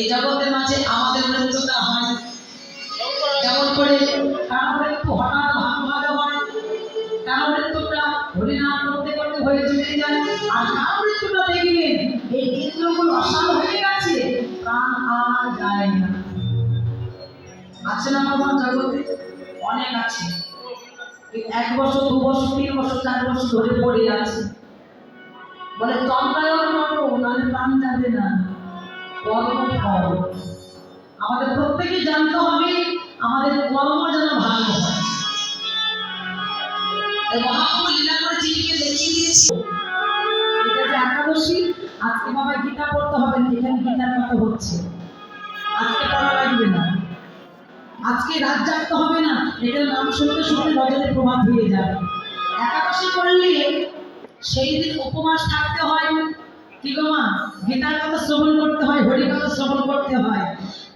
এই জগতের মাঝে আমাদের মৃত্যুটা হয়। কেমন করে কারও মৃত্যু হঠাৎ ভাবে হয় কারও মৃত্যুটা হরিনাম করতে করতে হয়ে চলে যায়, আর কারও মৃত্যুটা দেখবেন এই ইন্দ্রগুলো অসাল হয়ে গেছে, প্রাণ আর যায় না। আছে না আমার জগতে? অনেক আছে। এক বছর, দু বছর, তিন বছর, চার বছর ধরে পড়ে আছে। বলে চন্দ্রায়ন করো, নাহলে প্রাণ যাবে না। কর্ম ফল। আমাদের প্রত্যেকে জানতে হবে, আমাদের কর্ম যেন ভালো একাদশী, আজকে বাবা গীতা পড়তে হবে, এখানে গীতার কথা হচ্ছে। আজকে পড়া লাগবে না। আজকে রাত জাগতে হবে না এটা নাম শুনতে শুনতে নজরে প্রভাব হয়ে যাবে। একাদশী করলে সেই দিন উপবাস থাকতে হয়। কি মা? গীতার কথা শ্রবণ করতে হয় হরি কথা শ্রবণ করতে হয়।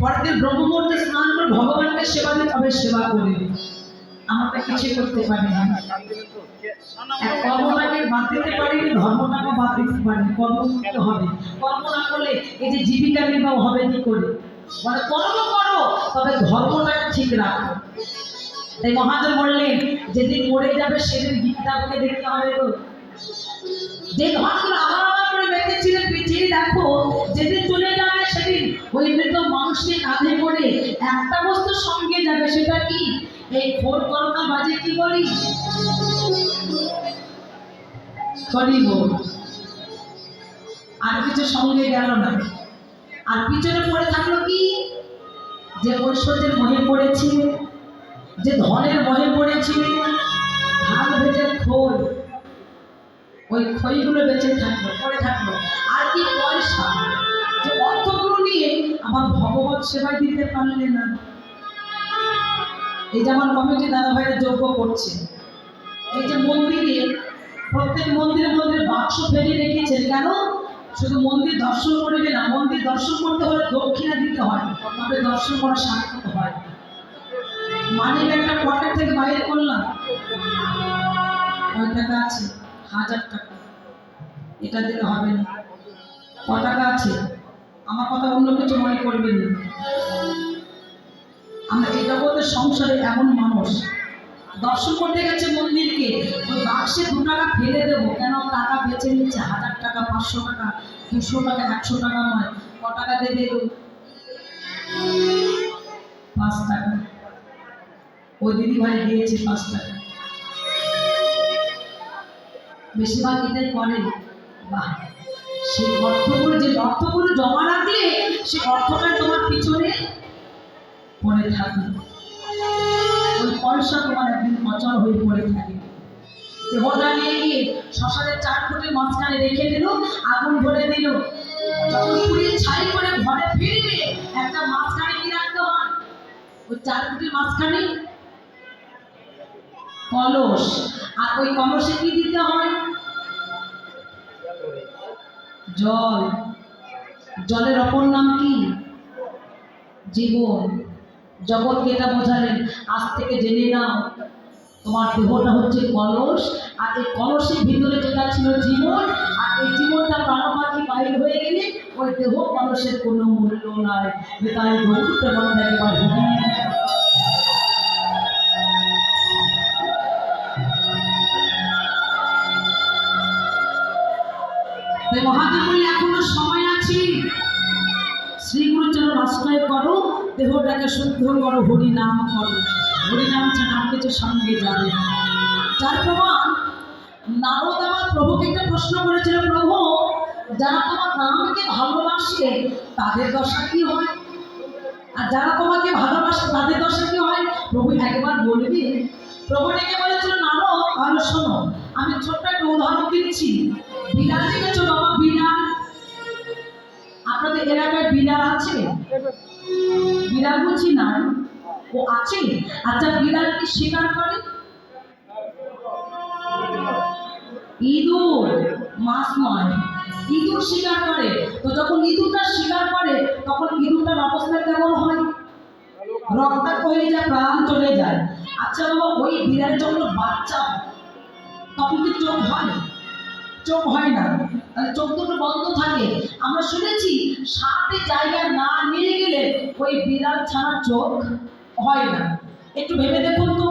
পরের দিন ব্রহ্মমূর্তে স্নান করে ভগবানকে সেবা দিতে হবে সেবা করে। আমরা কিছু করতে পারি না। কর্মটাকে বাদ দিতে পারি, ধর্মটাকে বাদ দিতে পারি, কর্ম করতে হবে। কর্ম না করলে এই যে জীবিকা নির্বাহ হবে কি করে? মানে কর্ম করো, তবে ধর্মটাকে ঠিক রাখো। তাই মহাজন বললেন, যেদিন মরে যাবে, সেদিন গীতাকে দেখতে হবে যে ধনগুলো আমার আমার করে বেঁচেছিলেন পিছিয়ে দেখো, যেদিন চলে যাবে সেদিন ওই মৃত মানুষকে কাঁধে করে একটা বস্তু সঙ্গে যাবে, সেটা কি? এই ভোর করোনা বাজে কি বলি। হরি আর কিছু সঙ্গে গেল না। আর পিছনে পড়ে থাকল কি? যে ঐশ্বর্যের মহে পড়েছে, যে ধনের মহে পড়েছে, ধান ভেজে খোল। ওই খইগুলো বেঁচে থাকল পড়ে থাকল আর কি পয়সা? যে অর্থগুলো নিয়ে আমার ভগবত সেবায় দিতে পারলে না। এই যে আমার কমিটি দাদা ভাইরা যোগ্য করছে। এই যে মন্দিরে, প্রত্যেক মন্দিরে মন্দিরে বাক্স ফেলে রেখেছেন কেন? শুধু মন্দির দর্শন করবে না, মন্দির দর্শন করতে হলে দক্ষিণা দিতে হয়, তবে দর্শন করা সার্থক হয়। মানে একটা পকেট থেকে বাইরে করলাম। কয় টাকা আছে? হাজার টাকা। এটা দিলে হবে না। ক টাকা আছে? আমার কথা অন্য কিছু মনে করবেন না। আমরা এই জগতের সংসারে এমন মানুষ। দর্শন করতে গেছে মন্দিরকে। ওই বাক্সে দু টাকা ফেলে দেবো। কেন? টাকা বেঁচে নিচ্ছে হাজার টাকা, পাঁচশো টাকা, দুশো টাকা, একশো টাকা নয়। ক টাকা দেবে? পাঁচ টাকা। ওই দিদি ভাই দিয়েছে পাঁচ টাকা। বেশিরভাগ এটাই করে বাহ! সেই অর্থগুলো, যে অর্থগুলো জমা রাখলে, সে অর্থটা তোমার পিছনে পড়ে থাকে। ওই পয়সা তোমার একদিন অচল হয়ে পড়ে থাকে। দেহটা নিয়ে গিয়ে শ্মশানের চার ফুটের মাঝখানে রেখে দিল, আগুন ভরে দিল। যখন পুড়িয়ে ছাই করে ঘরে ফিরবে, একটা মাঝখানে কি রাখতে হয়? ওই চার ফুটের মাঝখানে কলস। আর ওই কলসে কি দিতে হয়? জল। জলের অপর নাম কি? জীবন। জগৎকে এটা বোঝালেন। আজ থেকে জেনে নাও, তোমার দেহটা হচ্ছে কলস, আর এই কলসের ভিতরে যেটা ছিল জীবন আর এই জীবনটা প্রাণপাখি বাইরে হয়ে গেলে ওই দেহ কলসের কোনো মূল্য নাই। তাই গরুত্ব মনে একবার তাই মহাদেব বললে এখনও সময় আছে। শ্রীগুরুচরণ আশ্রয় করো, দেহটাকে শুদ্ধ করো হরি নাম করো। হরি নাম ছাড়া কিছু সঙ্গে যাবে। যার প্রমাণ, নারদ আমার প্রভুকে একটা প্রশ্ন করেছিল, প্রভু, যারা তোমার নামকে ভালোবাসে, তাদের দশা কি হয়? আর যারা তোমাকে ভালোবাসে, তাদের দশা কি হয়? প্রভু একবার বলবে প্রভু ডেকে বলেছিল, নারদ ভালো শোনো, আমি ছোট্ট একটা উদাহরণ দিচ্ছি। বিড়াল দেখেছ বাবা বিড়াল আপনাদের এলাকায় বিড়াল আছে? বিড়াল বুঝি না ও আছে? আচ্ছা বিড়াল কি শিকার করে? ইঁদুর, মাছ নয়। ইঁদুর শিকার করে। তো যখন ইঁদুরটা শিকার করে, তখন ইঁদুরটার অবস্থা কেমন হয়? রক্তাক্ত হয়ে যায়, প্রাণ চলে যায়। আচ্ছা বাবা, ওই বিড়ালের যখন বাচ্চা তখন কি চোখ হয়? চোখ হয় না। তাহলে চোখ দুটো বন্ধ থাকে। আমরা শুনেছি, সাপে জায়গা না নিয়ে গেলে ওই বিড়াল ছাড়া চোখ হয় না। একটু ভেবে দেখুন তো।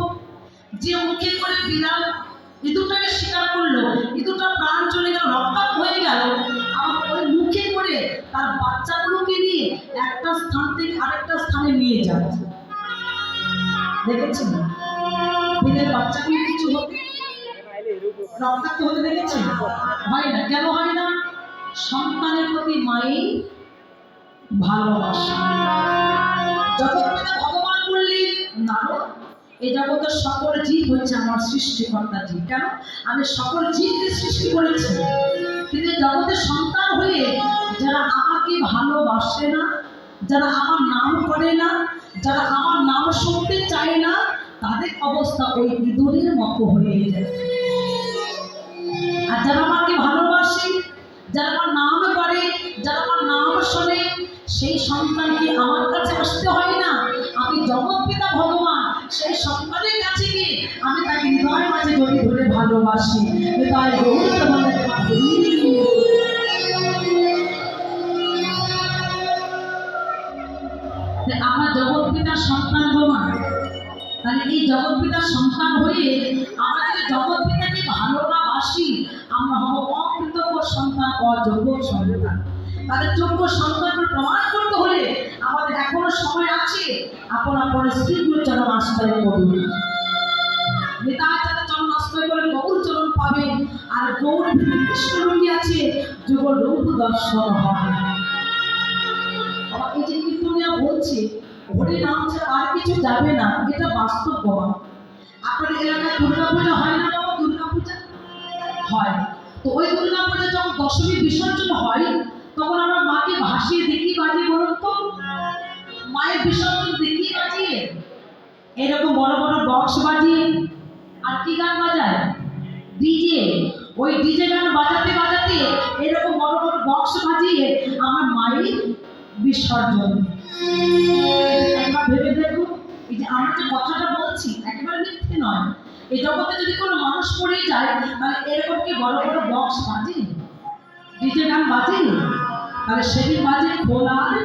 যে মুখে করে বিড়াল ইঁদুরটাকে শিকার করল, ইঁদুরটা প্রাণ চলে গেল, রক্তাক্ত হয়ে গেল ওই মুখে করে তার বাচ্চাগুলোকে নিয়ে একটা স্থান থেকে আরেকটা স্থানে নিয়ে যাচ্ছে। দেখেছেন? বিড়ের রক্তাক্ত হতে দেখেছেন হয় না। কেন হয় না? সন্তানের প্রতি জগতের সকল জীব হচ্ছে আমার সৃষ্টিকর্তা জীব। কেন? আমি সকল জীবকে সৃষ্টি করেছি। কিন্তু জগতের সন্তান হয়ে যারা আমাকে ভালোবাসে না, যারা আমার নাম করে না, যারা আমার নাম শুনতে চায় না, তাদের অবস্থা ওই ইঁদুরের মতো হয়ে যায়। জগৎ ভগবান, সেই সন্তানের কাছে গিয়ে আমি তাকে হৃদয়ের মাঝে জড়িয়ে ধরে ভালোবাসি তোমাদের মাধুরী। জগৎ পিতার সন্তান গোমা তাহলে এই জগৎ সন্তান হয়ে আমরা যদি জগৎ ভালো না বাসি আমরা হব অকৃতজ্ঞ সন্তান, অযোগ্য সন্তান তাদের যোগ্য সন্তানকে প্রমাণ করতে হলে আমাদের এখনও সময় আছে। আপন আপন স্ত্রীগুলো চরণ আশ্রয় নেতার যাতে চরণ আশ্রয় করে গৌর চরণ পাবেন আর গৌর কৃষ্ণরূপী আছে যুগ রূপ দর্শন এই যে কীর্তনিয়া বলছে হরি নাম ছাড়া আর কিছু যাবে না, এটা বাস্তব প্রমাণ। আপনাদের এলাকায় দুর্গা পূজা হয় না বাবা? দুর্গা পূজা হয়। তো ওই দুর্গা পূজা যখন দশমী বিসর্জন হয় তখন আমরা মাকে ভাসিয়ে দেখি বাজিয়ে বলুন তো? মায়ের বিসর্জন দেখি বাজিয়ে এরকম বড় বড় বক্স বাজিয়ে আর কি গান বাজায়? ডিজে ওই ডিজে গান বাজাতে বাজাতে এরকম বড় বড় বক্স বাজিয়ে আমার মায়ের বিসর্জন। ভেবে দেখুন এই যে আমরা যে কথাটা বলছি, একেবারে মিথ্যে নয়। এই জগতে যদি কোনো মানুষ পড়ে যায়, তাহলে এরকম কি বড় বড় বক্স বাজে? ডিজে গান বাজে? তাহলে সেদিন বাজে খোল আর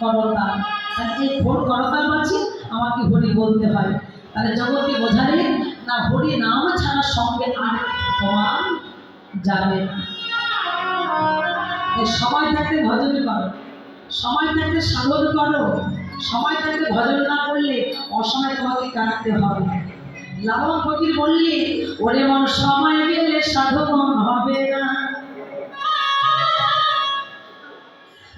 করতাল। তাহলে এই খোল করতাল বাজি আমাকে হরি বলতে হয়। তাহলে জগৎকে বোঝালে না হরি নাম ছাড়া সঙ্গে আর প্রমাণ যাবে না। সময় থাকতে ভজন করো। সময় থাকতে সাধন করো। সময় থাকতে ভজন না করলে অসময় তোমাকে কাটাতে হবে। লালন ফকির বললে, ওরে মন সময় গেলে সাধন হবে না।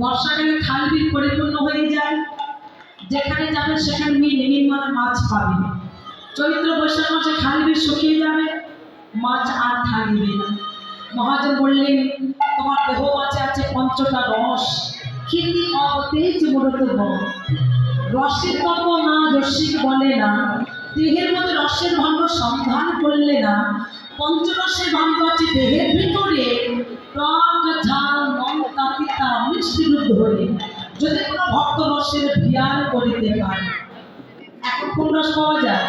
বর্ষাকালে খাল বিল পরিপূর্ণ হয়ে যায়। যেখানে যাবেন সেখানে মিল মাছ পাবেন চৈত্র বৈশাখ মাসে খাল বিল শুকিয়ে যাবে। মাছ আর থাকবে না। মহাজন বললেন, তোমার দেহ মাছে আছে পঞ্চটা রস। কিন্তু অতেজ মূলত রসের তত্ত্ব না রসিক বলে না। দেহের মধ্যে রসের ভাণ্ড সন্ধান করলে না। পঞ্চরসের ভাণ্ড আছে দেহের ভিতরে। টক ঝাল মমতা পিতা মিষ্টি ধরে। যদি কোনো ভক্ত রসের ভিয়ান করিতে পারে। এখন কোন রস পাওয়া যায়?